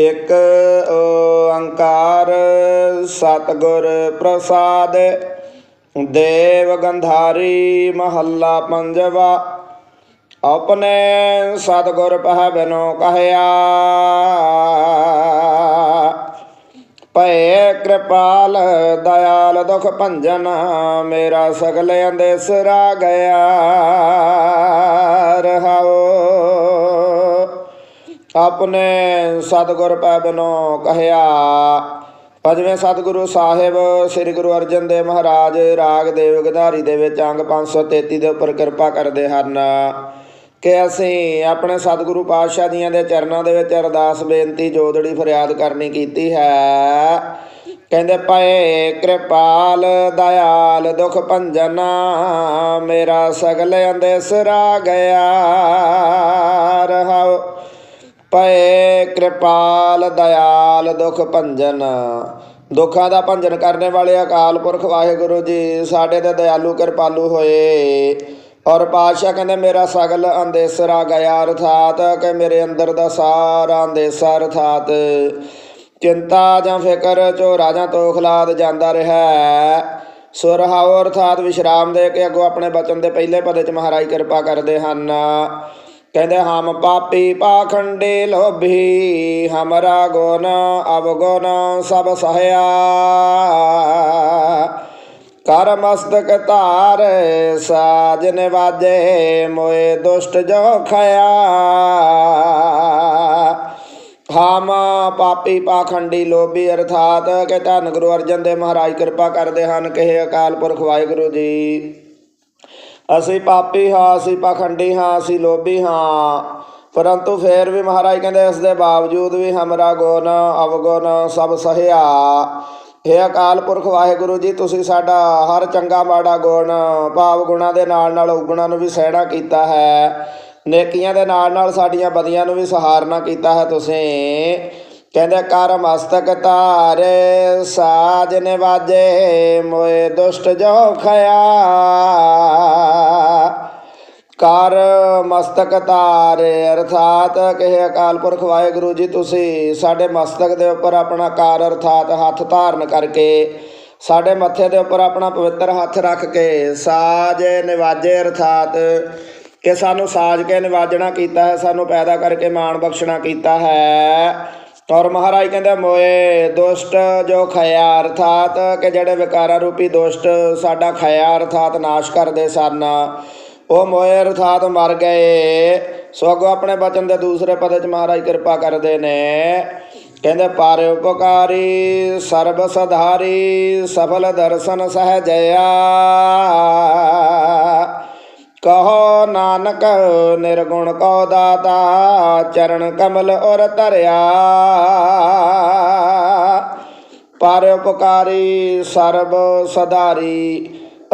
ਇਕ ਓੰਕਾਰ ਸਤਿਗੁਰ ਪ੍ਰਸਾਦ, ਦੇਵ ਗੰਧਾਰੀ ਮਹੱਲਾ ਪੰਜਵਾ, ਆਪਣੇ ਸਤਿਗੁਰ ਪਹਿ ਬਿਨੋ ਕਹਿਆ। ਭਏ ਕਿਰਪਾਲ, ਦਇਆਲ ਦੁਖ ਭੰਜਨ, ਮੇਰਾ ਸਗਲ ਅੰਦੇਸਰਾ ਗਿਆ। ਰਹਾਓ ਆਪਣੇ ਸਤਿਗੁਰ ਪੈ ਬਿਨੋ ਕਹਿਆ। ਪੰਜਵੇਂ ਸਤਿਗੁਰੂ ਸਾਹਿਬ, ਸ੍ਰੀ ਗੁਰੂ ਅਰਜਨ ਦੇਵ ਮਹਾਰਾਜ, ਰਾਗ ਦੇਵ ਗਧਾਰੀ ਦੇ ਵਿੱਚ ਅੰਗ 533 ਦੇ ਉੱਪਰ ਕਿਰਪਾ ਕਰਦੇ ਹਨ। ਕਿ ਅਸੀਂ ਆਪਣੇ ਸਤਿਗੁਰੂ ਪਾਤਸ਼ਾਹ ਜੀਆਂ ਦੇ ਚਰਨਾਂ ਦੇ ਵਿੱਚ ਅਰਦਾਸ, ਬੇਨਤੀ ਜੋਦੜੀ ਫਰਿਆਦ ਕਰਨੀ ਕੀਤੀ ਹੈ। ਕਹਿੰਦੇ ਪਏ ਕਿਰਪਾਲ, ਦਇਆਲ, ਦੁਖ ਭੰਜਨ, ਮੇਰਾ ਸਗਲ ਅੰਦੇਸਰਾ ਗਿਆ। ਰਹਾਓ। ਪਏ ਕਿਰਪਾਲ ਦਇਆਲ ਦੁਖ ਭੰਜਨ। ਦੁੱਖਾਂ ਦਾ ਭੰਜਨ ਕਰਨੇ ਵਾਲੇ ਅਕਾਲ ਪੁਰਖ ਵਾਹਿਗੁਰੂ ਜੀ, ਸਾਡੇ ਤੇ ਦਇਆਲੂ ਕਿਰਪਾਲੂ ਹੋਏ। ਔਰ ਪਾਤਸ਼ਾਹ ਕਹਿੰਦੇ, ਮੇਰਾ ਸਗਲ ਅੰਦੇਸਰਾ ਗਿਆ ਅਰਥਾਤ, ਕਿ ਮੇਰੇ ਅੰਦਰ ਦਾ ਸਾਰਾ ਅੰਦੇਸਾ ਅਰਥਾਤ। ਚਿੰਤਾ ਜਾਂ ਫਿਕਰ ਚੋ ਰਾਜਾਂ ਤੋਂ ਖਲਾਦ ਜਾਂਦਾ ਰਿਹਾ ਸੁਰਹਾਉ ਅਰਥਾਤ ਵਿਸ਼ਰਾਮ ਦੇ ਕੇ ਅੱਗੋਂ ਆਪਣੇ ਬਚਨ ਦੇ ਪਹਿਲੇ ਪਦੇ ਚ ਮਹਾਰਾਜ ਕਿਰਪਾ ਕਰਦੇ ਹਨ। ਕਹਿੰਦੇ ਹਮ ਪਾਪੀ ਪਾਖੰਡੇ ਲੋਭੀ, ਹਮਰਾ ਗੁਣ ਅਵਗੁਣ ਸਭ ਸਹਿਆ। ਕਰ ਮਸਤਕ ਧਾਰ ਸਾਜ ਨਿਵਾਜੇ, ਮੋਏ ਦੁਸ਼ਟ ਜੋ ਖਇਆ। ਹਮ ਪਾਪੀ ਪਾਖੰਡੀ ਲੋਭੀ ਅਰਥਾਤ ਕਿ ਧੰਨ ਗੁਰੂ ਅਰਜਨ ਦੇਵ ਮਹਾਰਾਜ ਕਿਰਪਾ ਕਰਦੇ ਹਨ ਕਿ ਅਕਾਲ ਪੁਰਖ ਵਾਹਿਗੁਰੂ ਜੀ। ਅਸੀਂ ਪਾਪੀ ਹਾਂ, ਅਸੀਂ ਪਾਖੰਡੀ ਹਾਂ, ਅਸੀਂ ਲੋਭੀ ਹਾਂ। ਪਰੰਤੂ ਫੇਰ ਵੀ ਮਹਾਰਾਜ ਕਹਿੰਦੇ, ਇਸ ਦੇ ਬਾਵਜੂਦ ਵੀ ਹਮਰਾ ਗੁਣ, ਅਵਗੁਣ ਸਭ ਸਹਿਆ। हे ਅਕਾਲ ਪੁਰਖ ਵਾਹਿਗੁਰੂ ਜੀ, ਤੁਸੀਂ ਸਾਡਾ ਹਰ ਚੰਗਾ ਮਾੜਾ ਗੁਣ, ਭਾਵ ਗੁਣਾਂ ਦੇ ਨਾਲ ਨਾਲ ਉਗੁਣਾਂ ਨੂੰ ਵੀ ਸਹਿਣਾ ਕੀਤਾ ਹੈ। ਨੇਕੀਆਂ ਦੇ ਨਾਲ ਨਾਲ ਸਾਡੀਆਂ ਬਦੀਆਂ ਨੂੰ ਵੀ ਸਹਾਰਨਾ ਕੀਤਾ ਹੈ ਤੁਸੀਂ। ਕਹਿੰਦੇ ਕਰ ਮਸਤਕ ਧਾਰੇ, ਸਾਜ ਨਿਵਾਜੇ, ਮੋਏ ਦੁਸ਼ਟ ਜੋ ਖਇਆ। ਕਰ ਮਸਤਕ ਧਾਰੇ, ਅਰਥਾਤ ਕਹੇ ਅਕਾਲ ਪੁਰਖ ਵਾਹਿਗੁਰੂ ਜੀ, ਤੁਸੀਂ ਸਾਡੇ ਮਸਤਕ ਦੇ ਉੱਪਰ ਆਪਣਾ ਕਾਰ ਅਰਥਾਤ ਹੱਥ ਧਾਰਨ ਕਰਕੇ, ਸਾਡੇ ਮੱਥੇ ਦੇ ਉੱਪਰ ਆਪਣਾ ਪਵਿੱਤਰ ਹੱਥ ਰੱਖ ਕੇ ਸਾਜ ਨਿਵਾਜੇ, ਅਰਥਾਤ ਕਿ ਸਾਨੂੰ ਸਾਜ ਕੇ ਨਿਵਾਜਣਾ ਕੀਤਾ ਹੈ, ਸਾਨੂੰ ਪੈਦਾ ਕਰਕੇ ਮਾਣ ਬਖਸ਼ਣਾ ਕੀਤਾ ਹੈ। ਔਰ ਮਹਾਰਾਜ ਕਹਿੰਦੇ, ਮੋਏ ਦੁਸ਼ਟ ਜੋ ਖਿਆ ਅਰਥਾਤ, ਕਿ ਜਿਹੜੇ ਵਿਕਾਰਾਂ ਰੂਪੀ ਦੁਸ਼ਟ ਸਾਡਾ ਖਿਆ ਅਰਥਾਤ ਨਾਸ਼ ਕਰਦੇ ਸਨ। ਉਹ ਮੋਏ ਅਰਥਾਤ ਮਰ ਗਏ। ਸੋ ਅੱਗੋਂ ਆਪਣੇ ਬਚਨ ਦੇ ਦੂਸਰੇ ਪਦ ਚ ਮਹਾਰਾਜ ਕਿਰਪਾ ਕਰਦੇ ਨੇ। ਕਹਿੰਦੇ ਪਾਰ ਉਪਕਾਰੀ ਸਰਬ ਸਧਾਰੀ ਸਫਲ ਦਰਸ਼ਨ ਸਹਜਿਆ। ਕਹੋ ਨਾਨਕ ਨਿਰਗੁਣ ਕੋ ਦਾਤਾ, ਚਰਨ ਕਮਲ ਔਰ ਧਰਿਆ। ਪਰ ਉਪਕਾਰੀ ਸਰਬ ਸਦਾਰੀ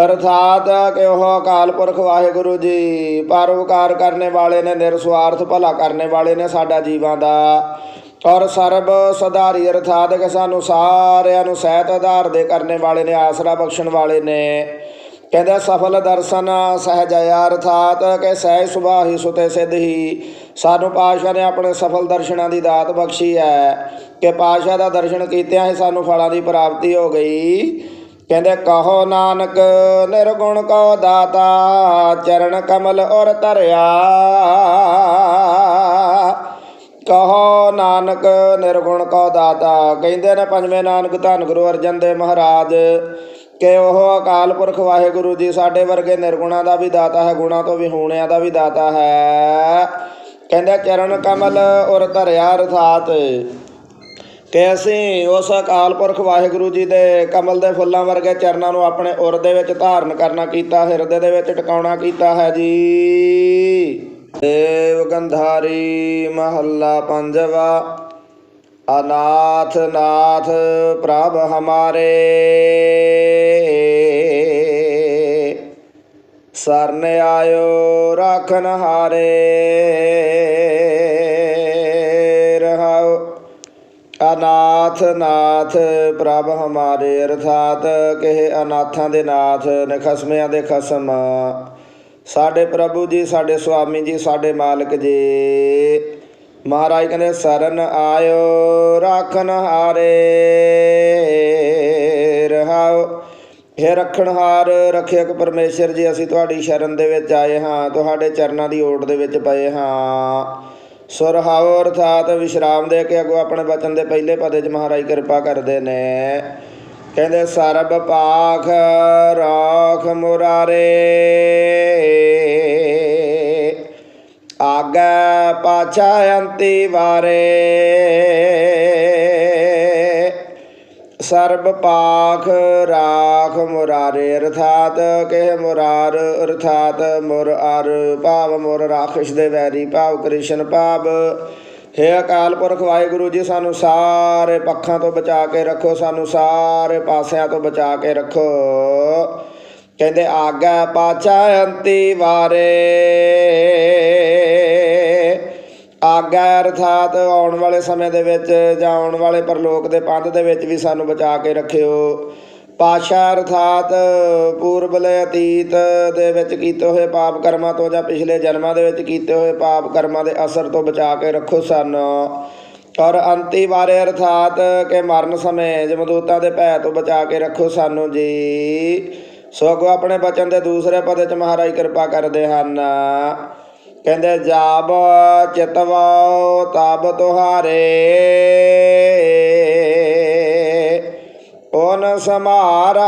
ਅਰਥਾਤ ਕਿ ਉਹ ਅਕਾਲ ਪੁਰਖ ਵਾਹਿਗੁਰੂ ਜੀ? ਪਰਉਪਕਾਰ ਕਰਨੇ ਵਾਲੇ ਨੇ ਨਿਰਸਵਾਰਥ ਭਲਾ ਕਰਨੇ ਵਾਲੇ ਨੇ ਸਾਡਾ ਜੀਵਾਂ ਦਾ। ਔਰ ਸਰਬ ਸਦਾਰੀ ਅਰਥਾਤ ਕਿ ਸਾਨੂੰ ਸਾਰਿਆਂ ਨੂੰ ਸਹਿਤ ਆਧਾਰ ਦੇ ਕਰਨੇ ਵਾਲੇ ਨੇ, ਆਸਰਾ ਬਖਸ਼ਣ ਵਾਲੇ ਨੇ। ਕਹਿੰਦੇ ਸਫਲ ਦਰਸ਼ਨ ਸਹਜਿਆ ਅਰਥਾਤ ਕਿ ਸਹਿ ਸੁਭਾਹੀ ਸੁਤੇ ਸਿੱਧ ਹੀ। ਸਾਨੂੰ ਪਾਸ਼ਾ ਨੇ ਆਪਣੇ ਸਫਲ ਦਰਸ਼ਨਾਂ ਦੀ ਦਾਤ ਬਖਸ਼ੀ ਹੈ। ਕਿ ਪਾਸ਼ਾ ਦਾ ਦਰਸ਼ਨ ਕੀਤਿਆਂ ਹੀ ਸਾਨੂੰ ਫਲਾਂ ਦੀ ਪ੍ਰਾਪਤੀ ਹੋ ਗਈ। ਕਹਿੰਦੇ, ਕਹੋ ਨਾਨਕ, ਨਿਰਗੁਣ ਕੋ ਦਾਤਾ, ਚਰਨ ਕਮਲ ਔਰ ਧਰਿਆ। ਕਹੋ ਨਾਨਕ, ਨਿਰਗੁਣ ਕੋ ਦਾਤਾ, ਕਹਿੰਦੇ ਨੇ ਪੰਜਵੇਂ ਨਾਨਕ ਧੰਨ ਗੁਰੂ ਅਰਜਨ ਦੇਵ ਮਹਾਰਾਜ। ਕਿ ਉਹ ਅਕਾਲ ਪੁਰਖ ਵਾਹਿਗੁਰੂ ਜੀ ਸਾਡੇ ਵਰਗੇ ਨਿਰਗੁਣਾ ਦਾ ਵੀ ਦਾਤਾ ਹੈ, ਗੁਣਾ ਤੋਂ ਵੀ ਹੋਣਿਆਂ ਦਾ ਵੀ ਦਾਤਾ ਹੈ। ਕਹਿੰਦੇ ਚਰਨ ਕਮਲ ਔਰ ਧਰਿਆ ਅਰਥਾਤ। ਕਿ ਅਸੀਂ ਉਸ ਅਕਾਲ ਪੁਰਖ ਵਾਹਿਗੁਰੂ ਜੀ ਦੇ ਕਮਲ ਦੇ ਫੁੱਲਾਂ ਵਰਗੇ ਚਰਨਾਂ ਨੂੰ ਆਪਣੇ ਉਰ ਦੇ ਵਿੱਚ ਧਾਰਨ ਕਰਨਾ ਕੀਤਾ, ਹਿਰਦੇ ਦੇ ਵਿੱਚ ਟਿਕਾਉਣਾ ਕੀਤਾ ਹੈ ਜੀ। ਦੇਵ ਗੰਧਾਰੀ ਮਹੱਲਾ ਪੰਜਵਾ, ਅਨਾਥ ਨਾਥ ਪ੍ਰਭ ਹਮਾਰੇ। ਸਰਨ ਆਇਓ, ਰਾਖਨ ਹਾਰੇ। ਰਹਾਉ ਅਨਾਥ, ਨਾਥ, ਪ੍ਰਭ ਹਮਾਰੇ, ਅਰਥਾਤ ਕਹੇ ਅਨਾਥਾਂ ਦੇ ਨਾਥ ਨੇ ਖਸਮਿਆਂ ਦੇ ਖਸਮ। ਸਾਡੇ ਪ੍ਰਭੂ ਜੀ, ਸਾਡੇ ਸੁਆਮੀ ਜੀ, ਸਾਡੇ ਮਾਲਕ ਜੀ। ਮਹਾਰਾਜ ਕਹਿੰਦੇ, ਸਰਨ ਆਇਓ, ਰਾਖਨ ਹਾਰੇ। ਰਹਾਓ। हे ਰੱਖਣਹਾਰ ਰੱਖਿਅਕ ਪਰਮੇਸ਼ਰ ਜੀ, ਅਸੀਂ ਤੁਹਾਡੀ ਸ਼ਰਨ ਦੇ ਵਿੱਚ ਆਏ ਹਾਂ, ਤੁਹਾਡੇ ਚਰਨਾਂ ਦੀ ਓਟ ਦੇ ਵਿੱਚ ਪਏ ਹਾਂ। ਸੁਰਹਾਵ ਅਰਥਾਤ ਵਿਸ਼ਰਾਮ ਦੇ ਕੇ ਅੱਗੋਂ ਆਪਣੇ ਬਚਨ ਦੇ ਪਹਿਲੇ ਪਦੇ 'ਚ ਮਹਾਰਾਜ ਕਿਰਪਾ ਕਰਦੇ ਨੇ। ਕਹਿੰਦੇ, ਸਰਬ ਪਾਖ ਰਾਖ ਮੁਰਾਰੇ। ਆਗੇ ਪਾਛਾ ਅੰਤੀ ਵਾਰੇ। ਸਰਬ ਪਾਖ ਰਾਖ ਮੁਰਾਰੇ ਅਰਥਾਤ, ਕਹਿ ਮੁਰਾਰ ਅਰਥਾਤ, ਮੁਰ ਅਰ ਭਾਵ ਮੁਰ ਰਾਖਸ਼ ਦੇ ਵੈਰੀ ਭਾਵ ਕ੍ਰਿਸ਼ਨ ਭਾਵ। ਹੇ ਅਕਾਲ ਪੁਰਖ ਵਾਹਿਗੁਰੂ ਜੀ, ਸਾਨੂੰ ਸਾਰੇ ਪੱਖਾਂ ਤੋਂ ਬਚਾ ਕੇ ਰੱਖੋ, ਸਾਨੂੰ ਸਾਰੇ ਪਾਸਿਆਂ ਤੋਂ ਬਚਾ ਕੇ ਰੱਖੋ। ਕਹਿੰਦੇ, ਆਗਾ ਪਾਛਾ ਅੰਤੀ ਵਾਰੇ। ਆਗਿਆ ਅਰਥਾਤ ਆਉਣ ਵਾਲੇ ਸਮੇਂ ਦੇ ਵਿੱਚ ਜਾਂ ਆਉਣ ਵਾਲੇ ਪਰਲੋਕ ਦੇ ਪੰਧ ਦੇ ਵਿੱਚ ਵੀ ਸਾਨੂੰ ਬਚਾ ਕੇ ਰੱਖਿਓ। ਪਾਸ਼ਾ ਅਰਥਾਤ ਪੂਰਬਲੇ ਅਤੀਤ ਦੇ ਵਿੱਚ ਕੀਤੇ ਹੋਏ ਪਾਪ ਕਰਮਾਂ ਤੋਂ ਜਾਂ ਪਿਛਲੇ ਜਨਮਾਂ ਦੇ ਵਿੱਚ ਕੀਤੇ ਹੋਏ ਪਾਪ ਕਰਮਾਂ ਦੇ ਅਸਰ ਤੋਂ ਬਚਾ ਕੇ ਰੱਖੋ ਸਾਨੂੰ। ਔਰ ਅੰਤੀ ਵਾਰੇ ਅਰਥਾਤ ਕਿ ਮਰਨ ਸਮੇਂ ਜਮਦੂਤਾਂ ਦੇ ਭੈ ਤੋਂ ਬਚਾ ਕੇ ਰੱਖੋ ਸਾਨੂੰ ਜੀ। ਸੋ ਅੱਗੋਂ ਆਪਣੇ ਬਚਨ ਦੇ ਦੂਸਰੇ ਪਦ ਚ ਮਹਾਰਾਜ ਕਿਰਪਾ ਕਰਦੇ ਹਨ। ਕਹਿੰਦੇ ਜਾਬ ਚਿਤਵਾ ਤਬ ਤੁਹਾਰੇ। ਓਨ ਸਮਾਰ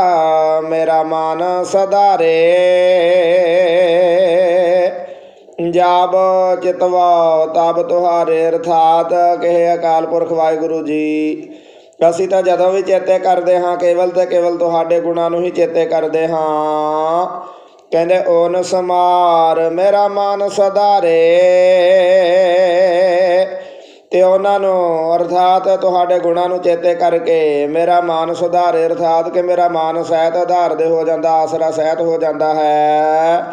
ਮੇਰਾ ਮਨ ਸਦਾਰੇ ਜਾਬ ਚਿਤਵਾ ਤਬ ਤੁਹਾਰੇ, ਅਰਥਾਤ ਕਹੇ ਅਕਾਲ ਪੁਰਖ ਵਾਹਿਗੁਰੂ ਜੀ, ਅਸੀਂ ਤਾਂ ਜਦੋਂ ਵੀ ਚੇਤੇ ਕਰਦੇ ਹਾਂ, ਕੇਵਲ ਤੇ ਕੇਵਲ ਤੁਹਾਡੇ ਗੁਣਾਂ ਨੂੰ ਹੀ ਚੇਤੇ ਕਰਦੇ ਹਾਂ। ਕਹਿੰਦੇ ਓਨ ਸਮਾਰ ਮੇਰਾ ਮਨ ਸਦਾਰੇ ਤੇ ਉਹਨਾਂ ਨੂੰ ਅਰਥਾਤ ਤੁਹਾਡੇ ਗੁਣਾਂ ਨੂੰ ਚੇਤੇ ਕਰਕੇ ਮੇਰਾ ਮਾਨ ਸੁਧਾਰੇ, ਅਰਥਾਤ ਕਿ ਮੇਰਾ ਮਾਨ ਸਹਿਤ ਆਧਾਰ ਦੇ ਹੋ ਜਾਂਦਾ, ਆਸਰਾ ਸਹਿਤ ਹੋ ਜਾਂਦਾ ਹੈ।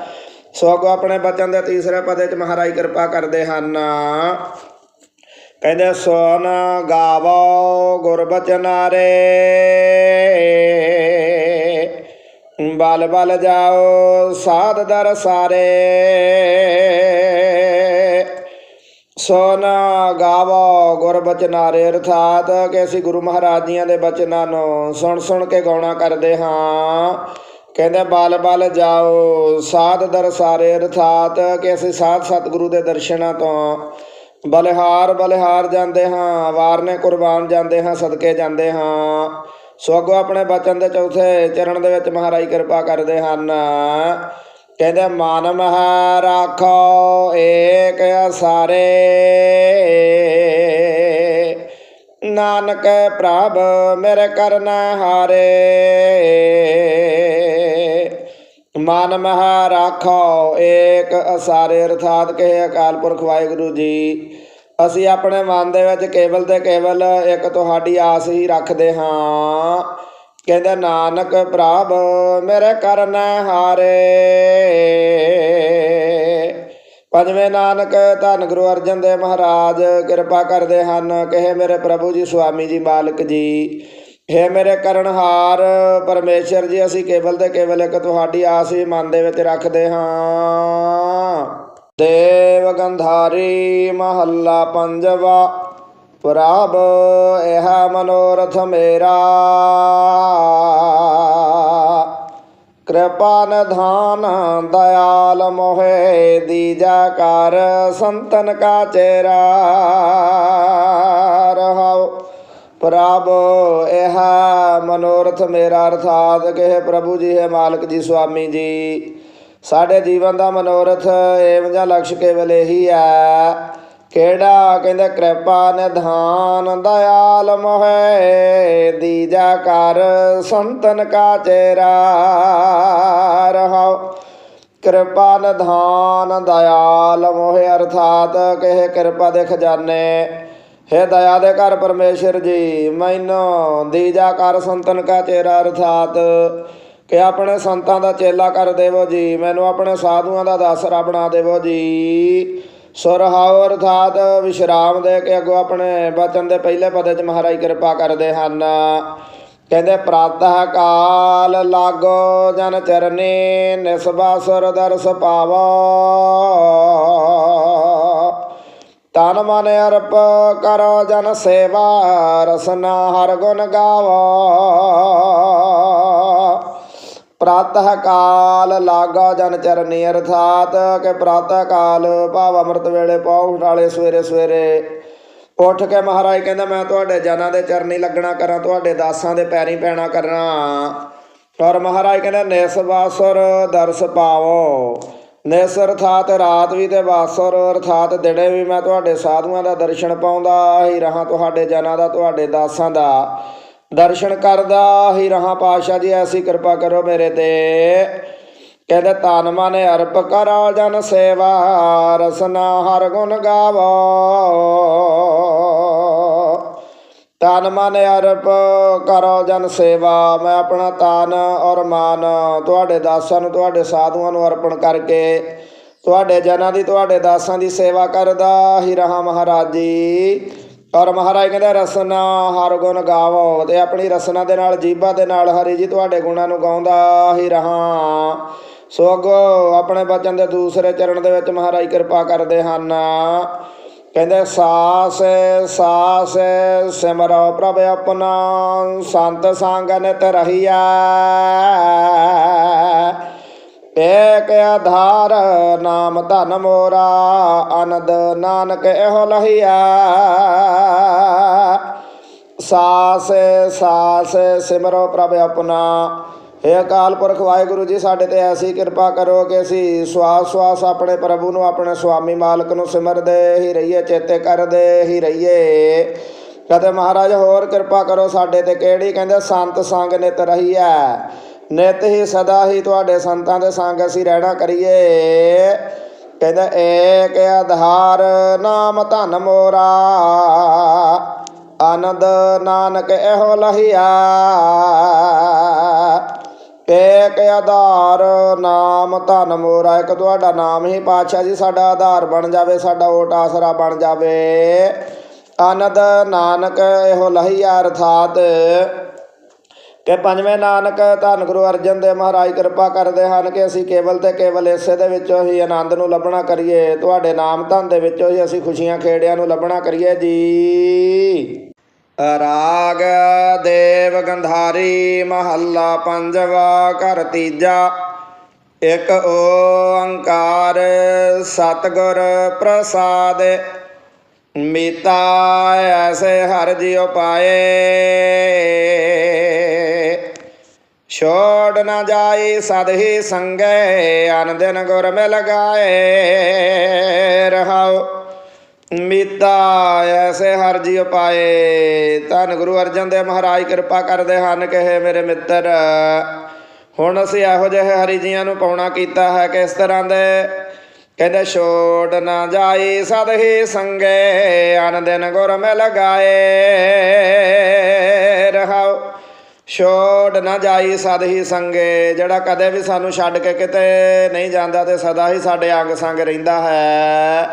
ਸੋ ਅੱਗੋਂ ਆਪਣੇ ਬਚਨ ਦੇ ਤੀਸਰੇ ਪਦੇ ਚ ਮਹਾਰਾਜ ਕਿਰਪਾ ਕਰਦੇ ਹਨ। ਕਹਿੰਦੇ ਸੋਨ ਗਾਵੋ ਗੁਰ ਬਚਨਾਰੇ ਬਲ ਬਲ ਜਾਓ, ਸਾਧ ਦਰ ਸਾਰੇ। ਸੋਨਾ ਗਾਵੋ ਗੁਰ ਬਚਨਾਰੇ ਅਰਥਾਤ ਕਿ ਅਸੀਂ ਗੁਰੂ ਮਹਾਰਾਜ ਜੀਆਂ ਦੇ ਬਚਨਾਂ ਨੂੰ ਸੁਣ ਸੁਣ ਕੇ ਗਾਉਣਾ ਕਰਦੇ ਹਾਂ। ਕਹਿੰਦੇ ਬਲ ਬਲ ਜਾਓ, ਸਾਧ ਦਰ ਸਾਰੇ ਅਰਥਾਤ ਕਿ ਅਸੀਂ ਸਾਧ ਸਤਿਗੁਰੂ ਦੇ ਦਰਸ਼ਨਾਂ ਤੋਂ ਬਲਿਹਾਰ ਬਲਿਹਾਰ ਜਾਂਦੇ ਹਾਂ, ਵਾਰਨੇ ਕੁਰਬਾਨ ਜਾਂਦੇ ਹਾਂ, ਸਦਕੇ ਜਾਂਦੇ ਹਾਂ। ਸੋ ਅੱਗੋਂ ਆਪਣੇ ਬਚਨ ਦੇ ਚੌਥੇ ਚਰਨ ਦੇ ਵਿੱਚ ਮਹਾਰਾਜ ਕਿਰਪਾ ਕਰਦੇ ਹਨ। ਕਹਿੰਦੇ ਮਾਨ ਮਹਿ ਰਾਖੋ ਏਕ ਅਸਾਰੇ। ਨਾਨਕ ਪ੍ਰਭ ਮੇਰੇ ਕਰਨ ਹਾਰੇ। ਮਾਨ ਮਹਾ ਰਾਖੋ ਏਕ ਅਸਾਰੇ, ਅਰਥਾਤ ਕਹੇ ਅਕਾਲ ਪੁਰਖ ਵਾਹਿਗੁਰੂ ਜੀ। ਅਸੀਂ ਆਪਣੇ ਮਨ ਦੇ ਵਿੱਚ ਕੇਵਲ ਤੇ ਕੇਵਲ ਇੱਕ ਤੁਹਾਡੀ ਆਸ ਹੀ ਰੱਖਦੇ ਹਾਂ। ਕਹਿੰਦੇ, ਨਾਨਕ ਪ੍ਰਭ, ਮੇਰੇ ਕਰਨ ਹਾਰੇ। ਪੰਜਵੇਂ ਨਾਨਕ, ਧੰਨ ਗੁਰੂ ਅਰਜਨ ਦੇਵ ਮਹਾਰਾਜ, ਕਿਰਪਾ ਕਰਦੇ ਹਨ। ਕਹੇ ਮੇਰੇ ਪ੍ਰਭੂ ਜੀ, ਸੁਆਮੀ ਜੀ, ਮਾਲਕ ਜੀ। ਹੈ ਮੇਰੇ ਕਰਨਹਾਰ ਪਰਮੇਸ਼ਰ ਜੀ, ਅਸੀਂ ਕੇਵਲ ਤੇ ਕੇਵਲ ਇੱਕ ਤੁਹਾਡੀ ਆਸ ਹੀ ਮਨ ਦੇ ਵਿੱਚ ਰੱਖਦੇ ਹਾਂ। ਦੇਵ ਗੰਧਾਰੀ ਮਹੱਲਾ ਪੰਜਵਾ ਪ੍ਰਭ ਇਹ ਮਨੋਰਥ ਮੇਰਾ ਕਿਰਪਾ ਨਿਧਾਨ ਦਇਆਲ ਮੋਹਿ ਦੀਜਾ ਕਰ ਸੰਤਨ ਕਾ ਚੇਰਾ ਰਹਾਉ ਪ੍ਰਭ ਇਹ ਮਨੋਰਥ ਮੇਰਾ ਅਰਥਾਤ ਕਿ ਹੈ ਪ੍ਰਭੂ ਜੀ ਹੈ ਮਾਲਕ ਜੀ ਸੁਆਮੀ ਜੀ ਸਾਡੇ ਜੀਵਨ ਦਾ ਮਨੋਰਥ ਏਵ ਜਾਂ ਲਕਸ਼ ਕੇਵਲ ਇਹੀ ਹੈ। ਕਿਹੜਾ? ਕਹਿੰਦਾ ਕਿਰਪਾ ਨਿਧਾਨ ਦਇਆਲ ਮੋਹਿ ਦੀਜਾ ਕਰ ਸੰਤਨ ਕਾ ਚੇਰਾ ਰਹਾਉ ਕਿਰਪਾ ਨਿਧਾਨ ਦਇਆਲ ਮੋਹੇ ਅਰਥਾਤ ਕਹੇ ਕਿਰਪਾ ਦੇ ਖਜ਼ਾਨੇ। ਹੈ ਦਇਆ ਦੇ ਘਰ ਪਰਮੇਸ਼ਰ ਜੀ, ਮੈਨੂੰ ਦੀਜਾ ਕਰ ਸੰਤਨ ਕਾ ਚੇਰਾ, ਅਰਥਾਤ ਕਿ ਆਪਣੇ ਸੰਤਾਂ ਦਾ ਚੇਲਾ ਕਰ ਦੇਵੋ ਜੀ, ਮੈਨੂੰ ਆਪਣੇ ਸਾਧੂਆਂ ਦਾ ਦਾਸਰਾ ਬਣਾ ਦੇਵੋ ਜੀ। ਸੁਰਹਾਉ ਅਰਥਾਤ ਵਿਸ਼ਰਾਮ ਦੇ ਕੇ ਅੱਗੋਂ ਆਪਣੇ ਬਚਨ ਦੇ ਪਹਿਲੇ ਪਦੇ ਚ ਮਹਾਰਾਜ ਕਿਰਪਾ ਕਰਦੇ ਹਨ। ਕਹਿੰਦੇ, ਪ੍ਰਾਤಃ ਕਾਲ ਲਾਗੋ ਜਨ ਚਰਨੇ, ਨਿਸਬਾ ਸੁਰ ਦਰਸ ਪਾਵੋ। ਤਨ ਮਨ ਅਰਪ ਕਰੋ ਜਨ ਸੇਵਾ, ਰਸਨਾ ਹਰ ਗੁਣ ਗਾਵੋ। ਪ੍ਰਾਤਹ ਕਾਲ ਲਾਗਾ ਜਨ ਚਰਨੀ ਅਰਥਾਤ ਕਿ ਪ੍ਰਾਤਹ ਕਾਲ ਭਾਵ ਅੰਮ੍ਰਿਤ ਵੇਲੇ ਪਾਉ ਉਠਾਲੇ ਸਵੇਰੇ ਸਵੇਰੇ। ਉੱਠ ਕੇ ਮਹਾਰਾਜ ਕਹਿੰਦਾ, ਮੈਂ ਤੁਹਾਡੇ ਜਨਾਂ ਦੇ ਚਰਨੀ ਲੱਗਣਾ ਕਰਾਂ, ਤੁਹਾਡੇ ਦਾਸਾਂ ਦੇ ਪੈਰੀ ਪੈਣਾ ਕਰਨਾ। ਔਰ ਮਹਾਰਾਜ ਕਹਿੰਦਾ, ਨਿਸ ਬਾਸੁਰ ਦਰਸ ਪਾਵੋ। ਨਿਸ ਅਰਥਾਤ ਰਾਤ ਵੀ ਤੇ ਬਾਸੁਰ ਅਰਥਾਤ ਦਿਨੇ ਵੀ ਮੈਂ ਤੁਹਾਡੇ ਸਾਧੂਆਂ ਦਾ ਦਰਸ਼ਨ ਪਾਉਂਦਾ ਹੀ ਰਹਾ, ਤੁਹਾਡੇ ਜਨਾਂ ਦਾ, ਤੁਹਾਡੇ ਦਾਸਾਂ ਦਾ। ਦਰਸ਼ਨ ਕਰਦਾ ਹੀ ਰਹਾ ਪਾਸ਼ਾ ਜੀ, ਐਸੀ ਕਿਰਪਾ ਕਰੋ ਮੇਰੇ ਤੇ। ਕਹਿੰਦੇ ਤਨ ਮਨ ਅਰਪ ਕਰੋ ਜਨ ਸੇਵਾ, ਰਸਨਾ ਹਰ ਗੁਣ ਗਾਵੋ। ਤਨ ਮਨ ਅਰਪ ਕਰੋ ਜਨ ਸੇਵਾ, ਮੈਂ ਆਪਣਾ ਤਾਨ ਔਰ ਮਨ ਤੁਹਾਡੇ ਦਾਸਾਂ ਨੂੰ, ਤੁਹਾਡੇ ਸਾਧੂਆਂ ਨੂੰ ਅਰਪਣ ਕਰਕੇ, ਤੁਹਾਡੇ ਜਨਾਂ ਦੀ, ਤੁਹਾਡੇ ਦਾਸਾਂ ਦੀ ਸੇਵਾ ਕਰਦਾ ਹੀ ਰਹਾ ਮਹਾਰਾਜ ਜੀ। ਔਰ ਮਹਾਰਾਜ ਕਹਿੰਦਾ, ਰਸਨਾ ਹਰ ਗੁਣ ਗਾਵੋ ਤੇ ਆਪਣੀ ਰਸਨਾ ਦੇ ਨਾਲ, ਜੀਭਾ ਦੇ ਨਾਲ ਹਰੀ ਜੀ ਤੁਹਾਡੇ ਗੁਣਾਂ ਨੂੰ ਗਾਉਂਦਾ ਹੀ ਰਹਾ। ਸੋ ਅੱਗੋਂ ਆਪਣੇ ਬਚਨ ਦੇ ਦੂਸਰੇ ਚਰਨ ਦੇ ਵਿੱਚ ਮਹਾਰਾਜ ਕਿਰਪਾ ਕਰਦੇ ਹਨ। ਕਹਿੰਦੇ, ਸਾਸ ਸਾਸ ਸਿਮਰੋ ਪ੍ਰਭ ਆਪਣਾ, ਸੰਤ ਸੰਗ ਨਿਤ ਰਹੀਆ ਏਕ ਆਧਾਰ ਨਾਮ ਧਨ ਮੋਰਾ, ਅਨੰਦ ਨਾਨਕ ਇਹੋ ਲਹੀਆ ਸਾਸ ਸਾਸ ਸਿਮਰੋ ਪ੍ਰਭ ਆਪਣਾ। हे ਅਕਾਲ ਪੁਰਖ ਵਾਹਿਗੁਰੂ ਜੀ, ਸਾਡੇ ਤੇ ਐਸੀ ਕਿਰਪਾ ਕਰੋ ਕਿ ਅਸੀਂ ਸਵਾਸ ਸਵਾਸ ਆਪਣੇ ਪ੍ਰਭੂ ਨੂੰ, ਆਪਣੇ ਸੁਆਮੀ ਮਾਲਕ ਨੂੰ ਸਿਮਰਦੇ, ਹੀ ਰਹੀਏ, ਚੇਤੇ ਕਰਦੇ, ਹੀ ਰਹੀਏ। ਕਦੇ ਮਹਾਰਾਜ ਹੋਰ ਕਿਰਪਾ ਕਰੋ ਸਾਡੇ ਤੇ, ਕਿਹੜੀ ਕਹਿੰਦੇ, ਸੰਤ ਸੰਗ ਨਿਤ ਰਹੀਐ। ਨਿਤ ਹੀ ਸਦਾ ਹੀ ਤੁਹਾਡੇ ਸੰਤਾਂ ਦੇ ਸੰਗ ਅਸੀਂ ਰਹਿਣਾ ਕਰੀਏ। ਕਹਿੰਦਾ, ਏਕ ਆਧਾਰ ਨਾਮ ਧਨ ਮੋਰਾ, ਆਨੰਦ ਨਾਨਕ ਇਹੋ ਲਹੀਆ। ਏਕ ਆਧਾਰ ਨਾਮ ਧਨ ਮੋਰਾ, ਇੱਕ ਤੁਹਾਡਾ ਨਾਮ ਹੀ ਪਾਤਸ਼ਾਹ ਜੀ, ਸਾਡਾ ਆਧਾਰ ਬਣ ਜਾਵੇ, ਸਾਡਾ ਓਟ ਆਸਰਾ ਬਣ ਜਾਵੇ। ਆਨੰਦ ਨਾਨਕ ਇਹੋ ਲਹੀਆ, ਅਰਥਾਤ ਕਿ ਪੰਜਵੇਂ ਨਾਨਕ ਧੰਨ ਗੁਰੂ ਅਰਜਨ ਦੇਵ ਮਹਾਰਾਜ ਕਿਰਪਾ ਕਰਦੇ ਹਨ ਕਿ ਅਸੀਂ ਕੇਵਲ ਤੇ ਕੇਵਲ ਇਸੇ ਦੇ ਵਿੱਚੋਂ ਹੀ ਆਨੰਦ ਨੂੰ ਲੱਭਣਾ ਕਰੀਏ, ਤੁਹਾਡੇ ਨਾਮ ਧਨ ਦੇ ਵਿੱਚੋਂ ਹੀ ਅਸੀਂ ਖੁਸ਼ੀਆਂ ਖੇੜਿਆਂ ਨੂੰ ਲੱਭਣਾ ਕਰੀਏ ਜੀ। ਰਾਗ ਦੇਵ ਗੰਧਾਰੀ ਮਹੱਲਾ ਪੰਜਵਾ, ਘਰ ਤੀਜਾ, ਇਕ ਓੰਕਾਰ ਸਤਿਗੁਰ ਪ੍ਰਸਾਦ, ਮੀਤਾ ਐਸੇ ਹਰ ਜਿਉ ਪਾਏ। ਛੋੜ ਨਾ ਜਾਈ ਸਦ ਹੀ ਸੰਗੇ ਅਨ ਦਿਨ ਗੁਰ ਮਿਲ ਗਾਏ। ਰਹਾਉ ਮੀਤਾ ਐਸੇ ਹਰ ਜੀ ਪਾਏ। ਧੰਨ ਗੁਰੂ ਅਰਜਨ ਦੇਵ ਮਹਾਰਾਜ, ਕਿਰਪਾ ਕਰਦੇ ਹਨ ਕਹੇ ਮੇਰੇ ਮਿੱਤਰ। ਹੁਣ ਅਸੀਂ ਇਹੋ ਜਿਹੇ ਹਰੀ ਜੀਆਂ ਨੂੰ ਪਾਉਣਾ ਕੀਤਾ ਹੈ ਕਿ ਇਸ ਤਰ੍ਹਾਂ ਦੇ? ਕਹਿੰਦੇ, ਛੋੜ ਨਾ ਜਾਈ ਸਦ ਹੀ ਸੰਗੇ ਅਨ ਦਿਨ ਗੁਰ ਮਿਲ ਗਾਏ। ਰਹਾਉ ਛੋੜ ਨਾ ਜਾਈ ਸਦ ਹੀ ਸੰਗੇ, ਜਿਹੜਾ ਕਦੇ ਵੀ ਸਾਨੂੰ ਛੱਡ ਕੇ ਕਿਤੇ ਨਹੀਂ ਜਾਂਦਾ ਤੇ ਸਦਾ ਹੀ ਸਾਡੇ ਅੰਗ ਸੰਗ ਰਹਿੰਦਾ ਹੈ।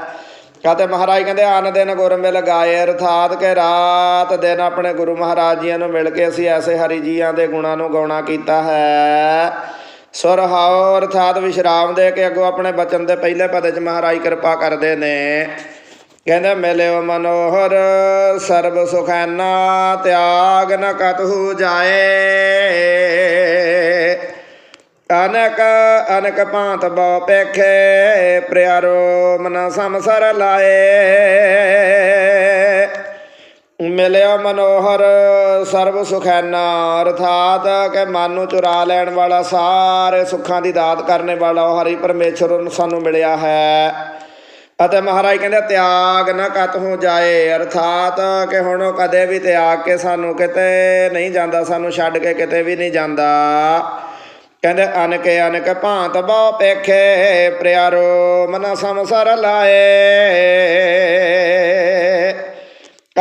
ਕਹਤੇ ਮਹਾਰਾਜ ਕਹਿੰਦੇ, ਆਨ ਦਿਨ ਗੁਰ ਮਿਲ ਗਾਏ, ਅਰਥਾਤ ਕਿ ਰਾਤ ਦਿਨ ਆਪਣੇ ਗੁਰੂ ਮਹਾਰਾਜ ਜੀਆਂ ਨੂੰ ਮਿਲ ਕੇ ਅਸੀਂ ਐਸੇ ਹਰੀ ਜੀਆਂ ਦੇ ਗੁਣਾਂ ਨੂੰ ਗਾਉਣਾ ਕੀਤਾ ਹੈ। ਸੁਰਹਾਉ ਅਰਥਾਤ ਵਿਸ਼ਰਾਮ ਦੇ ਕੇ ਅੱਗੋਂ ਆਪਣੇ ਬਚਨ ਦੇ ਪਹਿਲੇ ਪਦ ਚ ਮਹਾਰਾਜ ਕਿਰਪਾ ਕਰਦੇ ਨੇ। ਕਹਿੰਦੇ ਮਿਲਿਓ ਮਨੋਹਰ, ਸਰਬ ਸੁਖੈਨਾ ਤਿਆਗ ਨ ਕਤਹੁ ਜਾਏ। ਅਨਕ ਅਨਕ ਭਾਂਤ ਬਉ ਪੇਖੇ, ਪ੍ਰਿਆਰੋ ਮਨ ਸੰਸਰ ਲਾਏ। ਮਿਲਿਆ ਮਨੋਹਰ, ਸਰਬ ਸੁਖੈਨਾ, ਅਰਥਾਤ ਕਿ ਮਨ ਨੂੰ ਚੁਰਾ ਲੈਣ ਵਾਲਾ ਸਾਰੇ ਸੁੱਖਾਂ ਦੀ ਦਾਤ ਕਰਨੇ ਵਾਲਾ ਉਹ ਹਰੀ ਪਰਮੇਸ਼ਰ ਨੂੰ ਸਾਨੂੰ ਮਿਲਿਆ ਹੈ। ਅਤੇ ਮਹਾਰਾਜ ਕਹਿੰਦੇ, ਤਿਆਗ ਨਾ ਕਤ ਹੋ ਜਾਏ, ਅਰਥਾਤ ਕਿ ਹੁਣ ਉਹ ਕਦੇ ਵੀ ਤਿਆਗ ਕੇ ਸਾਨੂੰ ਕਿਤੇ ਨਹੀਂ ਜਾਂਦਾ, ਸਾਨੂੰ ਛੱਡ ਕੇ ਕਿਤੇ ਵੀ ਨਹੀਂ ਜਾਂਦਾ। ਕਹਿੰਦੇ, ਅਨਕ ਅਨਕ ਭਾਂਤ ਬਹੁ ਪੇਖੇ, ਪ੍ਰਿਆਰੋ ਮਨ ਸੰਸਰ ਲਾਏ।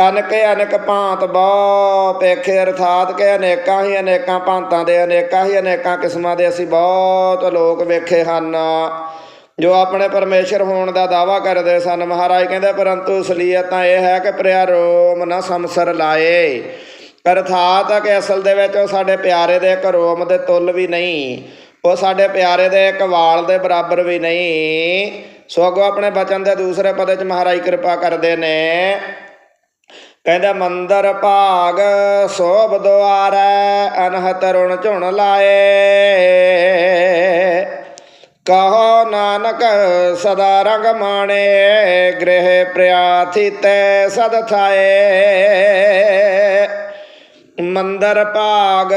ਅਨਕ ਅਨਕ ਭਾਂਤ ਬਹੁ ਪੇਖੇ, ਅਰਥਾਤ ਕਿ ਅਨੇਕਾਂ ਹੀ ਅਨੇਕਾਂ ਭਾਂਤਾਂ ਦੇ, ਅਨੇਕਾਂ ਹੀ ਅਨੇਕਾਂ ਕਿਸਮਾਂ ਦੇ ਅਸੀਂ ਬਹੁਤ ਲੋਕ ਵੇਖੇ ਹਨ। ਜੋ ਆਪਣੇ ਪਰਮੇਸ਼ਰ ਹੋਣ ਦਾ ਦਾਵਾ ਕਰਦੇ ਸਨ, ਮਹਾਰਾਜ ਕਹਿੰਦੇ, ਪਰੰਤੂ ਅਸਲੀਅਤ ਤਾਂ ਇਹ ਹੈ ਕਿ ਪ੍ਰਿਆਰੋ ਮਨ ਸੰਸਰ ਲਾਏ। ਅਰਥਾਤ ਕਿ ਅਸਲ ਦੇ ਵਿੱਚ ਉਹ ਸਾਡੇ ਪਿਆਰੇ ਦੇ ਇੱਕ ਰੋਮ ਦੇ ਤੁੱਲ ਵੀ ਨਹੀਂ, ਉਹ ਸਾਡੇ ਪਿਆਰੇ ਦੇ ਇੱਕ ਵਾਲ ਦੇ ਬਰਾਬਰ ਵੀ ਨਹੀਂ। ਸੋ ਅੱਗੋਂ ਆਪਣੇ ਬਚਨ ਦੇ ਦੂਸਰੇ ਪਦੇ ਚ ਮਹਾਰਾਜ ਕਿਰਪਾ ਕਰਦੇ ਨੇ। ਕਹਿੰਦਾ, ਮੰਦਰ ਭਾਗ ਸੋਭ ਦੁਆਰੈ, ਅਨਹਤ ਰੁਣ ਝੁਣ ਲਾਏ। ਕਹੋ ਨਾਨਕ, ਸਦਾ ਰੰਗ ਮਾਣੇ, ਗ੍ਰਹਿ ਪ੍ਰਿਆਥੀ ਸਦ ਥਾਏ। ਮੰਦਰ ਭਾਗ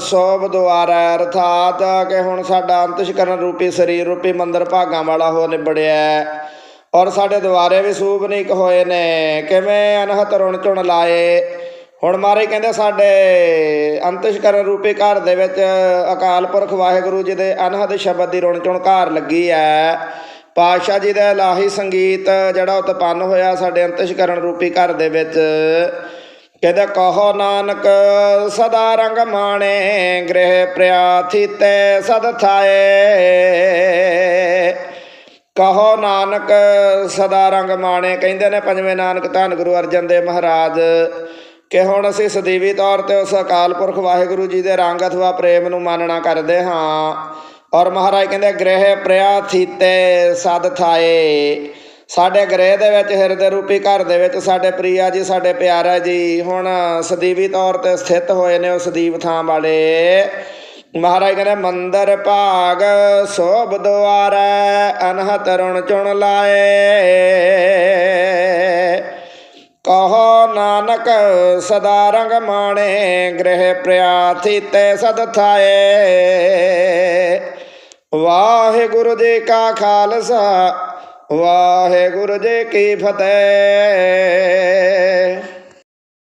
ਸੋਭ ਦੁਆਰਾ, ਅਰਥਾਤ ਕਿ ਹੁਣ ਸਾਡਾ ਅੰਤਸ਼ਕਰਨ ਰੂਪੀ ਸਰੀਰ ਰੂਪੀ ਮੰਦਰ ਭਾਗਾਂ ਵਾਲਾ ਹੋ ਨਿਬੜਿਆ। ਔਰ ਸਾਡੇ ਦੁਆਰੇ ਵੀ ਸੂਬਨੀਕ ਹੋਏ ਨੇ, ਕਿਵੇਂ ਅਨਹਤ ਰੁਣ ਚੁਣ ਲਾਏ। ਹੁਣ ਮਾਰੇ ਕਹਿੰਦੇ ਸਾਡੇ ਅੰਤਿਸ਼ਕਰਨ ਰੂਪੀ ਘਰ ਦੇ ਵਿੱਚ ਅਕਾਲ ਪੁਰਖ ਵਾਹਿਗੁਰੂ ਜੀ ਦੇ ਅਨਹਦ ਸ਼ਬਦ ਦੀ ਰੁਣ ਚੁਣ ਘਾਰ ਲੱਗੀ ਹੈ ਪਾਤਸ਼ਾਹ ਜੀ ਦਾ ਇਲਾਹੀ ਸੰਗੀਤ ਜਿਹੜਾ ਉਤਪੰਨ ਹੋਇਆ ਸਾਡੇ ਅੰਤਿਸ਼ਕਰਨ ਰੂਪੀ ਘਰ ਦੇ ਵਿੱਚ। ਕਹਿੰਦਾ ਕਹੋ ਨਾਨਕ, ਸਦਾ ਰੰਗ ਮਾਣੇ, ਗ੍ਰਹਿ ਪ੍ਰਿਆਥੀ ਤੈ ਸਦ ਥਾਏ। ਕਹੋ ਨਾਨਕ, ਸਦਾ ਰੰਗ ਮਾਣੇ, ਕਹਿੰਦੇ ਨੇ ਪੰਜਵੇਂ ਨਾਨਕ ਧੰਨ ਗੁਰੂ ਅਰਜਨ ਦੇਵ ਮਹਾਰਾਜ। ਕਿ ਹੁਣ ਅਸੀਂ ਸਦੀਵੀ ਤੌਰ ਤੇ ਉਸ ਅਕਾਲ ਪੁਰਖ ਵਾਹਿਗੁਰੂ ਜੀ ਦੇ ਰੰਗ ਅਥਵਾ ਪ੍ਰੇਮ ਨੂੰ ਮਾਨਣਾ ਕਰਦੇ ਹਾਂ। ਔਰ ਮਹਾਰਾਜ ਕਹਿੰਦੇ, ਗ੍ਰਹਿ ਪ੍ਰਿਆ ਥੀਤੇ ਸਦ ਥਾਏ। ਸਾਡੇ ਗ੍ਰਹਿ ਦੇ ਵਿੱਚ ਹਿਰਦੇ ਰੂਪੀ ਘਰ ਦੇ ਵਿੱਚ ਸਾਡੇ ਪ੍ਰਿਆ ਜੀ, ਸਾਡੇ ਪਿਆਰਾ ਜੀ, ਹੁਣ ਸਦੀਵੀ ਤੌਰ ਤੇ ਸਥਿਤ ਹੋਏ ਨੇ ਉਸ ਦੀਪ ਥਾਂ ਵਾਲੇ। ਮਹਾਰਾਜ ਕਹਿੰਦੇ, ਮੰਦਰ ਭਾਗ ਸੋਭ ਦੁਆਰੈ, ਅਨਹਤ ਰੁਣ ਚੁਣ ਲਾਏ। ਕਹੋ ਨਾਨਕ ਸਦਾ ਰੰਗ ਮਾਣੇ, ਗ੍ਰਹਿ ਪ੍ਰਿਆਥੀ ਤੇ ਸਦ ਥਾਏ। ਵਾਹਿਗੁਰੂ ਜੀ ਕਾ ਖਾਲਸਾ, ਵਾਹਿਗੁਰੂ ਜੀ ਕੀ ਫਤਿਹ।